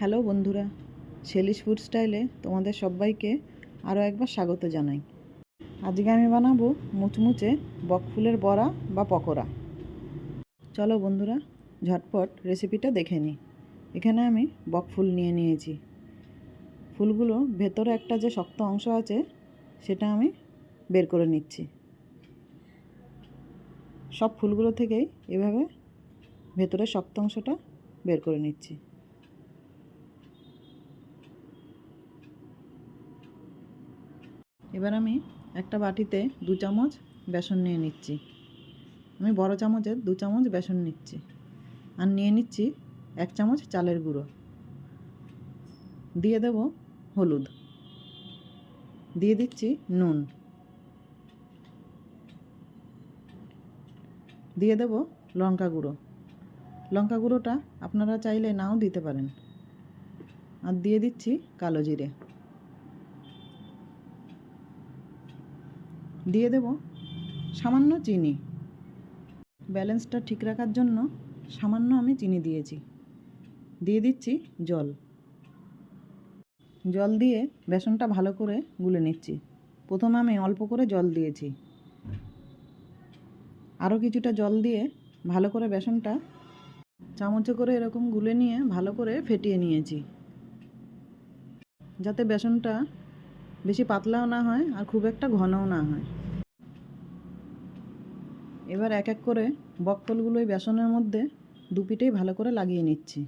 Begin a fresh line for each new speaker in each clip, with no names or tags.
Hello বন্ধুরা শেলিশ food স্টাইলে তোমাদের সবাইকে আরও একবার স্বাগত জানাই। আজকে আমি বানাবো মুচমুচে বকফুলের বড়া বা পকোড়া। চলো বন্ধুরা, ঝটপট রেসিপিটা দেখে নিই। এখানে আমি বকফুল নিয়ে নিয়েছি। ফুলগুলো ভেতরে একটা যে শক্ত অংশ আছে, সেটা আমি বের করে নিচ্ছি। সব ফুলগুলো থেকেই এভাবে ভেতরের শক্ত অংশটা বের করে নিচ্ছি। এবার আমি একটা বাটিতে দু চামচ বেসন নিয়ে নিচ্ছি। আমি বড় চামচের দু চামচ বেসন নিচ্ছি আর নিয়ে নিচ্ছি এক চামচ চালের গুঁড়ো। দিয়ে দেব হলুদ। দিয়ে দিচ্ছি নুন। দিয়ে দেব লঙ্কা গুঁড়ো। লঙ্কা গুঁড়োটা আপনারা চাইলে নাও দিতে পারেন। আর দিয়ে দিচ্ছি কালো জিরে। দিয়ে দেব সামান্য চিনি। ব্যালেন্সটা ঠিক রাখার জন্য সামান্য আমি চিনি দিয়েছি। দিয়ে দিচ্ছি জল। জল দিয়ে বেসনটা ভালো করে গুলে নিচ্ছি। প্রথমে আমি অল্প করে জল দিয়েছি। আরও কিছুটা জল দিয়ে ভালো করে বেসনটা চামচে করে এরকম গুলে নিয়ে ভালো করে ফেটিয়ে নিয়েছি। যাতে বেসনটা বেশি পাতলাও না হয় আর খুব একটা ঘনও না হয়। এবার এক এক করে বকফলগুলো বেসনের মধ্যে দু পিঠেই ভালো করে লাগিয়ে নিচ্ছি।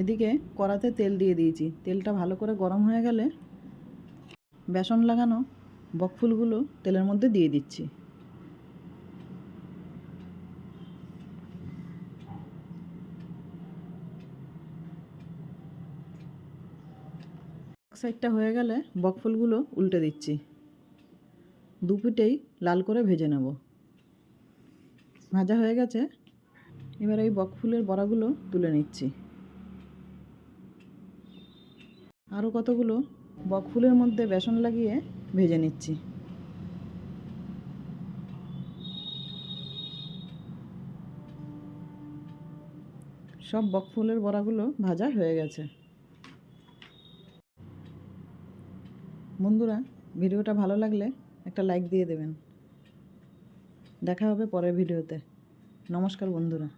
এদিকে কড়াতে তেল দিয়ে দিয়েছি। তেলটা ভালো করে গরম হয়ে গেলে বেসন লাগানো বকফুলগুলো তেলের মধ্যে দিয়ে দিচ্ছি এক সাইডটা হয়ে গেলে বকফুলগুলো উল্টে দিচ্ছি। দু পিঠেই লাল করে ভেজে নেব। ভাজা হয়ে গেছে। এবার এই বকফুলের বড়াগুলো তুলে নিচ্ছি। আরও কতগুলো বকফুলের মধ্যে বেসন লাগিয়ে ভেজে নিচ্ছি। সব বকফুলের বড়াগুলো ভাজা হয়ে গেছে। বন্ধুরা ভিডিওটা ভালো লাগলে একটা লাইক দিয়ে দেবেন। দেখা হবে পরের ভিডিওতে। নমস্কার বন্ধুরা।